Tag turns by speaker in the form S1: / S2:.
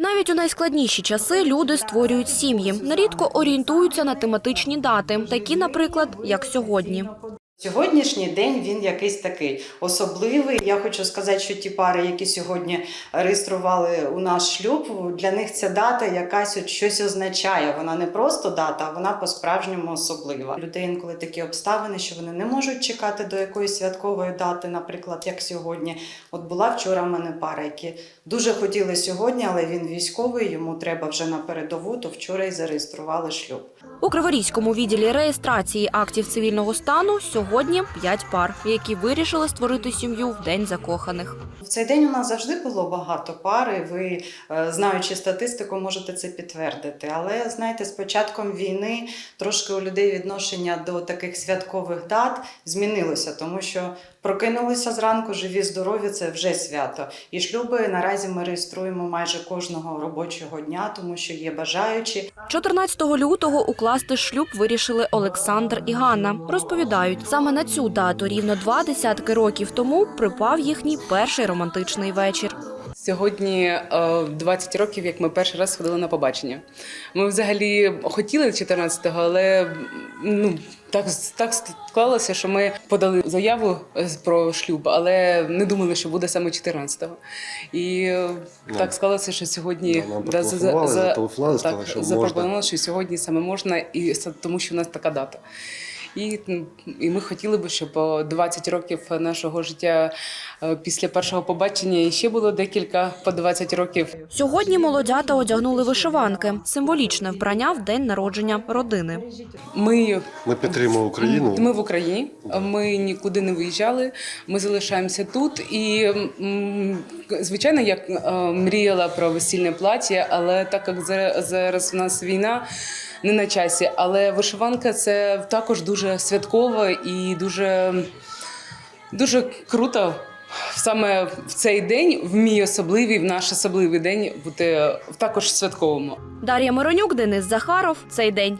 S1: Навіть у найскладніші часи люди створюють сім'ї. Нерідко орієнтуються на тематичні дати, такі, наприклад, як сьогодні.
S2: Сьогоднішній день він якийсь такий особливий. Я хочу сказати, що ті пари, які сьогодні реєстрували у наш шлюб, для них ця дата якась от щось означає. Вона не просто дата, а вона по-справжньому особлива. Людей інколи такі обставини, що вони не можуть чекати до якоїсь святкової дати, наприклад, як сьогодні. От була вчора в мене пара, які дуже хотіли сьогодні, але він військовий, йому треба вже на передову, то вчора і зареєстрували шлюб.
S1: У Криворізькому відділі реєстрації актів цивільного стану сьогодні п'ять пар, які вирішили створити сім'ю в день закоханих.
S2: В цей день у нас завжди було багато пар, і ви, е, знаючи статистику, можете це підтвердити. Але знаєте, з початком війни трошки у людей відношення до таких святкових дат змінилося, тому що прокинулися зранку, живі, здорові це вже свято. І шлюби наразі ми реєструємо майже кожного робочого дня, тому що є бажаючі.
S1: 14 лютого укласти шлюб вирішили Олександр і Ганна. Розповідають, саме на цю дату рівно два десятки років тому припав їхній перший романтичний вечір.
S3: Сьогодні е, 20 років, як ми перший раз ходили на побачення. Ми взагалі хотіли 14-го, але ну так, так склалося, що ми подали заяву е, про шлюб, але не думали, що буде саме 14-го. І е,
S4: Ну,
S3: так склалося, що сьогодні
S4: да, нам
S3: да, за- за- так,
S4: сказали, що
S3: запропонували, що сьогодні саме можна, і тому що у нас така дата. І, і ми хотіли би, щоб о, 20 років нашого життя е, після першого побачення і ще було декілька по 20 років.
S1: Сьогодні молодята одягнули вишиванки, символічне вбрання в день народження родини.
S3: Ми,
S4: Ми підтримуємо Україну.
S3: ми в Україні, ми нікуди не виїжджали. Ми залишаємося тут. І звичайно, я е, мріяла про весільне плаття, але так як зараз- зараз в нас війна. Не на часі, але вишиванка це також дуже святково і дуже, дуже круто саме в цей день, в мій особливий, в наш особливий день, бути також святковому.
S1: Дар'я Миронюк, Денис Захаров. Цей день.